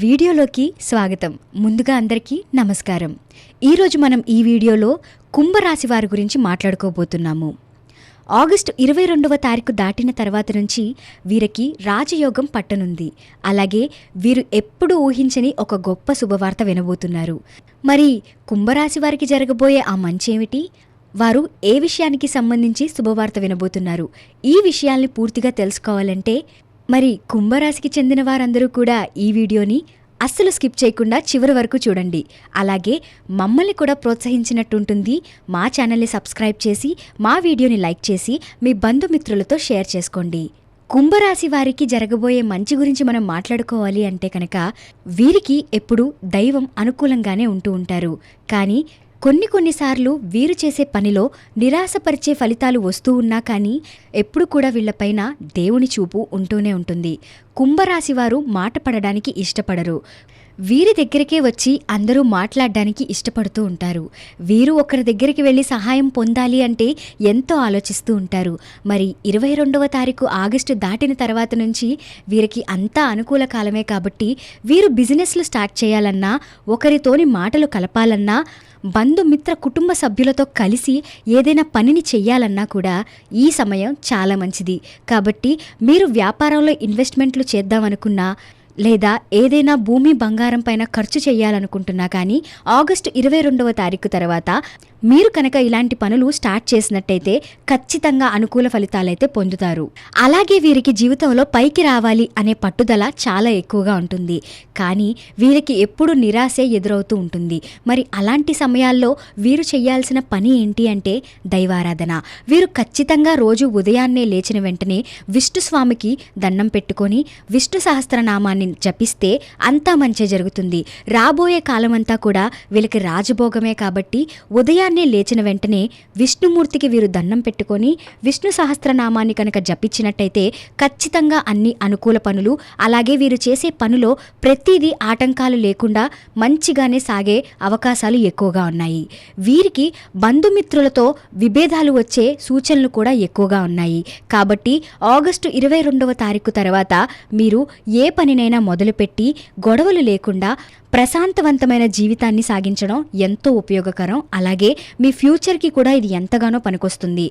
వీడియోలోకి స్వాగతం. ముందుగా అందరికీ నమస్కారం. ఈరోజు మనం ఈ వీడియోలో కుంభరాశి వారి గురించి మాట్లాడుకోబోతున్నాము. ఆగస్టు ఇరవై రెండవ తారీఖు దాటిన తర్వాత నుంచి వీరికి రాజయోగం పట్టనుంది. అలాగే వీరు ఎప్పుడు ఊహించని ఒక గొప్ప శుభవార్త వినబోతున్నారు. మరి కుంభరాశి వారికి జరగబోయే ఆ మంచేమిటి వారు ఏ విషయానికి సంబంధించి శుభవార్త వినబోతున్నారు? ఈ విషయాల్ని పూర్తిగా తెలుసుకోవాలంటే మరి కుంభరాశికి చెందిన వారందరూ కూడా ఈ వీడియోని అస్సలు స్కిప్ చేయకుండా చివరి వరకు చూడండి. అలాగే మమ్మల్ని కూడా ప్రోత్సహించినట్టుంటుంది మా ఛానల్ని సబ్స్క్రైబ్ చేసి మా వీడియోని లైక్ చేసి మీ బంధుమిత్రులతో షేర్ చేసుకోండి. కుంభరాశి వారికి జరగబోయే మంచి గురించి మనం మాట్లాడుకోవాలి అంటే కనుక వీరికి ఎప్పుడూ దైవం అనుకూలంగానే ఉంటూ ఉంటారు. కానీ కొన్ని కొన్నిసార్లు వీరు చేసే పనిలో నిరాశపరిచే ఫలితాలు వస్తూ ఉన్నా కానీ ఎప్పుడు కూడా వీళ్ళపైన దేవుని చూపు ఉంటూనే ఉంటుంది. కుంభరాశి వారు మాట పడడానికి ఇష్టపడరు. వీరి దగ్గరికే వచ్చి అందరూ మాట్లాడడానికి ఇష్టపడుతూ ఉంటారు. వీరు ఒకరి దగ్గరికి వెళ్ళి సహాయం పొందాలి అంటే ఎంతో ఆలోచిస్తూ ఉంటారు. మరి ఇరవై రెండవ తారీఖు ఆగస్టు దాటిన తర్వాత నుంచి వీరికి అంతా అనుకూల కాలమే కాబట్టి వీరు బిజినెస్లు స్టార్ట్ చేయాలన్నా ఒకరితోని మాటలు కలపాలన్నా బంధుమిత్ర కుటుంబ సభ్యులతో కలిసి ఏదైనా పనిని చెయ్యాలన్నా కూడా ఈ సమయం చాలా మంచిది. కాబట్టి మీరు వ్యాపారంలో ఇన్వెస్ట్మెంట్లు చేద్దామనుకున్నా లేదా ఏదైనా భూమి బంగారం పైన ఖర్చు చేయాలనుకుంటున్నా కానీ ఆగస్టు ఇరవై రెండవ తారీఖు తర్వాత మీరు కనుక ఇలాంటి పనులు స్టార్ట్ చేసినట్టయితే ఖచ్చితంగా అనుకూల ఫలితాలైతే పొందుతారు. అలాగే వీరికి జీవితంలో పైకి రావాలి అనే పట్టుదల చాలా ఎక్కువగా ఉంటుంది. కానీ వీరికి ఎప్పుడు నిరాశే ఎదురవుతూ ఉంటుంది. మరి అలాంటి సమయాల్లో వీరు చేయాల్సిన పని ఏంటి అంటే దైవారాధన. వీరు ఖచ్చితంగా రోజు ఉదయాన్నే లేచిన వెంటనే విష్ణుస్వామికి దండం పెట్టుకొని విష్ణు సహస్రనామాన్ని జపిస్తే అంతా మంచి జరుగుతుంది. రాబోయే కాలమంతా కూడా వీళ్ళకి రాజభోగమే కాబట్టి ఉదయాన్నే లేచిన వెంటనే విష్ణుమూర్తికి వీరు దండం పెట్టుకొని విష్ణు సహస్రనామాన్ని కనుక జపించినట్టయితే ఖచ్చితంగా అన్ని అనుకూల పనులు అలాగే వీరు చేసే పనులో ప్రతిదీ ఆటంకాలు లేకుండా మంచిగానే సాగే అవకాశాలు ఎక్కువగా ఉన్నాయి. వీరికి బంధుమిత్రులతో విభేదాలు వచ్చే సూచనలు కూడా ఎక్కువగా ఉన్నాయి. కాబట్టి ఆగస్టు ఇరవై రెండవ తారీఖు తర్వాత మీరు ఏ పనినైనా మొదలుపెట్టి గొడవలు లేకుండా ప్రశాంతవంతమైన జీవితాన్ని సాగించడం ఎంతో ఉపయోగకరం. అలాగే మీ ఫ్యూచర్కి కూడా ఇది ఎంతగానో పనికొస్తుంది.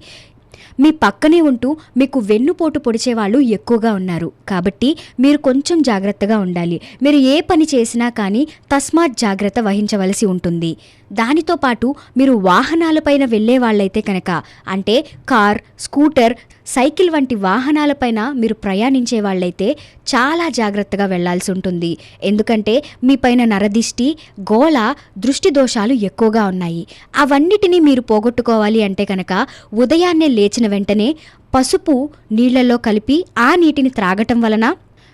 మీ పక్కనే ఉంటూ మీకు వెన్నుపోటు పొడిచే వాళ్ళు ఎక్కువగా ఉన్నారు. కాబట్టి మీరు కొంచెం జాగ్రత్తగా ఉండాలి. మీరు ఏ పని చేసినా కానీ తస్మాత్ జాగ్రత్త వహించవలసి ఉంటుంది. దానితో పాటు మీరు వాహనాలపైన వెళ్ళే వాళ్ళైతే కనుక అంటే కార్ స్కూటర్ సైకిల్ వంటి వాహనాలపైన మీరు ప్రయాణించే వాళ్ళైతే చాలా జాగ్రత్తగా వెళ్ళాల్సి ఉంటుంది. ఎందుకంటే మీ పైన నరదిష్టి గోళ దృష్టి దోషాలు ఎక్కువగా ఉన్నాయి. అవన్నిటినీ మీరు పోగొట్టుకోవాలి అంటే కనుక ఉదయాన్నే లేచిన వెంటనే పసుపు నీళ్ళలో కలిపి ఆ నీటిని త్రాగటం వలన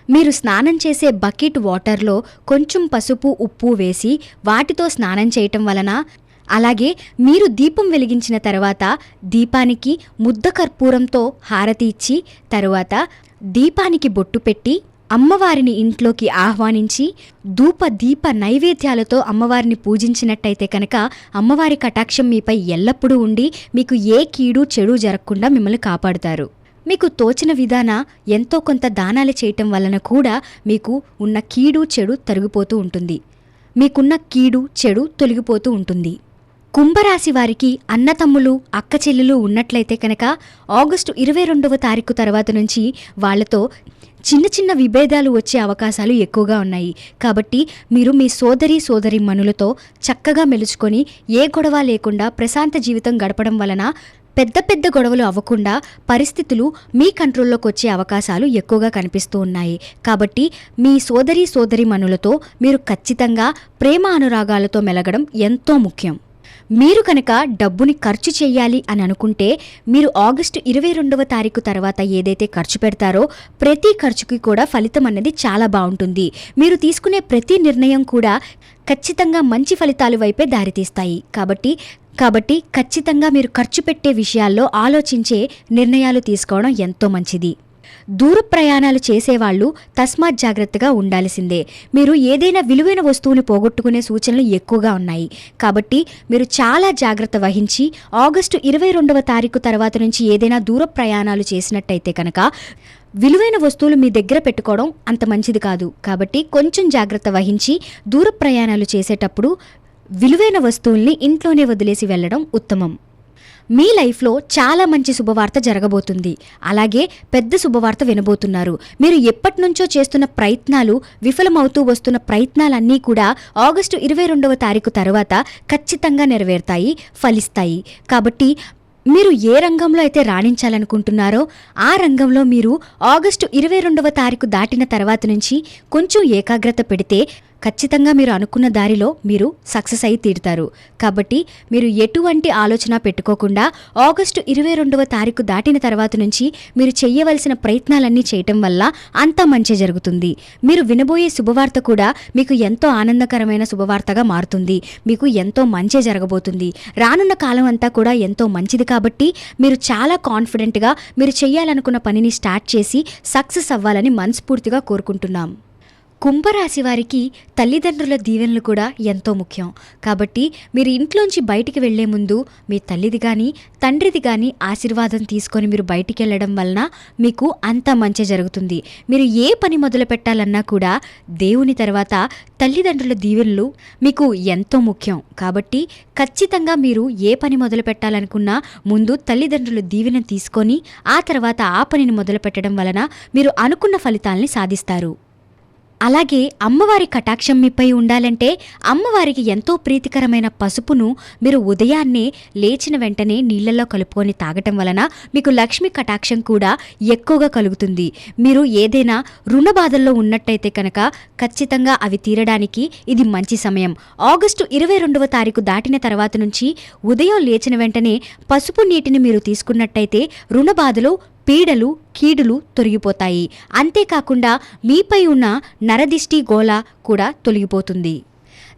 మీరు స్నానం చేసే బకెట్ వాటర్లో కొంచెం పసుపు ఉప్పు వేసి వాటితో స్నానం చేయటం వలన అలాగే మీరు దీపం వెలిగించిన తర్వాత దీపానికి ముద్ద కర్పూరంతో హారతి ఇచ్చి తరువాత దీపానికి బొట్టు పెట్టి అమ్మవారిని ఇంట్లోకి ఆహ్వానించి ధూప దీప నైవేద్యాలతో అమ్మవారిని పూజించినట్టయితే కనుక అమ్మవారి కటాక్షం మీపై ఎల్లప్పుడూ ఉండి మీకు ఏ కీడు చెడు జరగకుండా మిమ్మల్ని కాపాడుతారు. మీకు తోచిన విధాన ఎంతో కొంత దానాలు చేయటం వలన కూడా మీకు ఉన్న కీడు చెడు తరిగిపోతూ ఉంటుంది. మీకున్న కీడు చెడు తొలగిపోతూ ఉంటుంది. కుంభరాశి వారికి అన్నతమ్ములు అక్క చెల్లెలు ఉన్నట్లయితే కనుక ఆగస్టు ఇరవై రెండవ తారీఖు తర్వాత నుంచి వాళ్ళతో చిన్న చిన్న విభేదాలు వచ్చే అవకాశాలు ఎక్కువగా ఉన్నాయి. కాబట్టి మీరు మీ సోదరి సోదరి మనులతో చక్కగా మెలుచుకొని ఏ గొడవ లేకుండా ప్రశాంత జీవితం గడపడం వలన పెద్ద పెద్ద గొడవలు అవ్వకుండా పరిస్థితులు మీ కంట్రోల్లోకి వచ్చే అవకాశాలు ఎక్కువగా కనిపిస్తూ ఉన్నాయి. కాబట్టి మీ సోదరి సోదరి మనులతో మీరు ఖచ్చితంగా ప్రేమ అనురాగాలతో మెలగడం ఎంతో ముఖ్యం. మీరు కనుక డబ్బుని ఖర్చు చేయాలి అని అనుకుంటే మీరు ఆగస్టు ఇరవై రెండవ తారీఖు తర్వాత ఏదైతే ఖర్చు పెడతారో ప్రతి ఖర్చుకి కూడా ఫలితం అనేది చాలా బాగుంటుంది. మీరు తీసుకునే ప్రతి నిర్ణయం కూడా ఖచ్చితంగా మంచి ఫలితాలు వైపే దారితీస్తాయి. కాబట్టి కాబట్టి ఖచ్చితంగా మీరు ఖర్చు పెట్టే విషయాల్లో ఆలోచించే నిర్ణయాలు తీసుకోవడం ఎంతో మంచిది. దూర ప్రయాణాలు చేసేవాళ్ళు తస్మాత్ జాగ్రత్తగా ఉండాల్సిందే. మీరు ఏదైనా విలువైన వస్తువుని పోగొట్టుకునే సూచనలు ఎక్కువగా ఉన్నాయి. కాబట్టి మీరు చాలా జాగ్రత్త వహించి ఆగస్టు ఇరవై రెండవ తారీఖు తర్వాత నుంచి ఏదైనా దూర ప్రయాణాలు చేసినట్టయితే కనుక విలువైన వస్తువులు మీ దగ్గర పెట్టుకోవడం అంత మంచిది కాదు. కాబట్టి కొంచెం జాగ్రత్త వహించి దూర ప్రయాణాలు చేసేటప్పుడు విలువైన వస్తువుల్ని ఇంట్లోనే వదిలేసి వెళ్ళడం ఉత్తమం. మీ లైఫ్లో చాలా మంచి శుభవార్త జరగబోతుంది. అలాగే పెద్ద శుభవార్త వినబోతున్నారు. మీరు ఎప్పటి నుంచో చేస్తున్న ప్రయత్నాలు విఫలమవుతూ వస్తున్న ప్రయత్నాలన్నీ కూడా ఆగస్టు ఇరవై రెండవ తారీఖు తర్వాత ఖచ్చితంగా నెరవేరుతాయి ఫలిస్తాయి. కాబట్టి మీరు ఏ రంగంలో అయితే రాణించాలనుకుంటున్నారో ఆ రంగంలో మీరు ఆగస్టు ఇరవై రెండవ తారీఖు దాటిన తర్వాత నుంచి కొంచెం ఏకాగ్రత పెడితే ఖచ్చితంగా మీరు అనుకున్న దారిలో మీరు సక్సెస్ అయి తీరుతారు. కాబట్టి మీరు ఎటువంటి ఆలోచన పెట్టుకోకుండా ఆగస్టు ఇరవై రెండవ తారీఖు దాటిన తర్వాత నుంచి మీరు చేయవలసిన ప్రయత్నాలన్నీ చేయటం వల్ల అంతా మంచి జరుగుతుంది. మీరు వినబోయే శుభవార్త కూడా మీకు ఎంతో ఆనందకరమైన శుభవార్తగా మారుతుంది. మీకు ఎంతో మంచి జరగబోతుంది. రానున్న కాలం అంతా కూడా ఎంతో మంచిది కాబట్టి మీరు చాలా కాన్ఫిడెంట్గా మీరు చేయాలనుకున్న పనిని స్టార్ట్ చేసి సక్సెస్ అవ్వాలని మనస్ఫూర్తిగా కోరుకుంటున్నాం. కుంభరాశి వారికి తల్లిదండ్రుల దీవెనలు కూడా ఎంతో ముఖ్యం. కాబట్టి మీరు ఇంట్లోంచి బయటికి వెళ్ళే ముందు మీ తల్లిది కానీ తండ్రిది కానీ ఆశీర్వాదం తీసుకొని మీరు బయటికి వెళ్ళడం వలన మీకు అంత మంచి జరుగుతుంది. మీరు ఏ పని మొదలు పెట్టాలన్నా కూడా దేవుని తర్వాత తల్లిదండ్రుల దీవెనలు మీకు ఎంతో ముఖ్యం. కాబట్టి ఖచ్చితంగా మీరు ఏ పని మొదలు పెట్టాలనుకున్నా ముందు తల్లిదండ్రుల దీవెన తీసుకొని ఆ తర్వాత ఆ పనిని మొదలు పెట్టడం వలన మీరు అనుకున్న ఫలితాల్ని సాధిస్తారు. అలాగే అమ్మవారి కటాక్షం మీపై ఉండాలంటే అమ్మవారికి ఎంతో ప్రీతికరమైన పసుపును మీరు ఉదయాన్నే లేచిన వెంటనే నీళ్ళలో కలుపుకొని తాగటం వలన మీకు లక్ష్మి కటాక్షం కూడా ఎక్కువగా కలుగుతుంది. మీరు ఏదైనా రుణ బాధల్లో ఉన్నట్టయితే కనుక ఖచ్చితంగా అవి తీరడానికి ఇది మంచి సమయం. ఆగస్టు ఇరవై రెండవ తారీఖు దాటిన తర్వాత నుంచి ఉదయం లేచిన వెంటనే పసుపు నీటిని మీరు తీసుకున్నట్టయితే రుణ బాధలు పీడలు కీడులు తొలగిపోతాయి. అంతేకాకుండా మీపై ఉన్న నరదిష్టి గోళ కూడా తొలగిపోతుంది.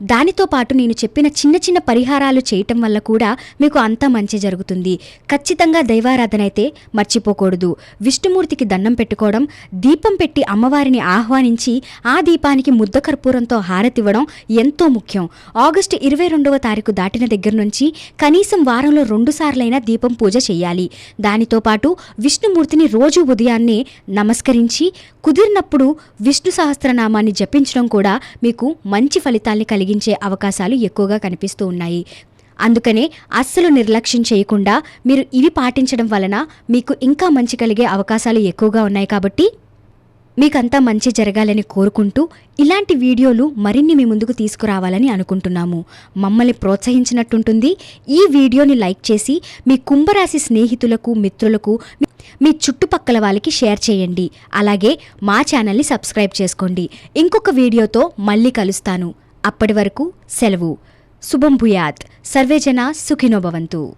దానితో పాటు నేను చెప్పిన చిన్న చిన్న పరిహారాలు చేయటం వల్ల కూడా మీకు అంతా మంచి జరుగుతుంది. ఖచ్చితంగా దైవారాధన అయితే మర్చిపోకూడదు. విష్ణుమూర్తికి దండం పెట్టుకోవడం దీపం పెట్టి అమ్మవారిని ఆహ్వానించి ఆ దీపానికి ముద్ద కర్పూరంతో హారతివ్వడం ఎంతో ముఖ్యం. ఆగస్టు ఇరవై రెండవ తారీఖు దాటిన దగ్గర నుంచి కనీసం వారంలో రెండు సార్లైనా దీపం పూజ చేయాలి. దానితో పాటు విష్ణుమూర్తిని రోజు ఉదయాన్నే నమస్కరించి కుదిరినప్పుడు విష్ణు సహస్రనామాన్ని జపించడం కూడా మీకు మంచి ఫలితాల్ని కలిగి కలిగించే అవకాశాలు ఎక్కువగా కనిపిస్తూ ఉన్నాయి. అందుకనే అస్సలు నిర్లక్ష్యం చేయకుండా మీరు ఇవి పాటించడం వలన మీకు ఇంకా మంచి కలిగే అవకాశాలు ఎక్కువగా ఉన్నాయి కాబట్టి మీకంతా మంచి జరగాలని కోరుకుంటూ ఇలాంటి వీడియోలు మరిన్ని మీ ముందుకు తీసుకురావాలని అనుకుంటున్నాము. మమ్మల్ని ప్రోత్సహించినట్టుంటుంది. ఈ వీడియోని లైక్ చేసి మీ కుంభరాశి స్నేహితులకు మిత్రులకు మీ చుట్టుపక్కల వాళ్ళకి షేర్ చేయండి. అలాగే మా ఛానల్ని సబ్స్క్రైబ్ చేసుకోండి. ఇంకొక వీడియోతో మళ్ళీ కలుస్తాను. అప్పటి వరకు సెలవు. శుభం భూయాత్. సర్వేజన సుఖినోభవంతు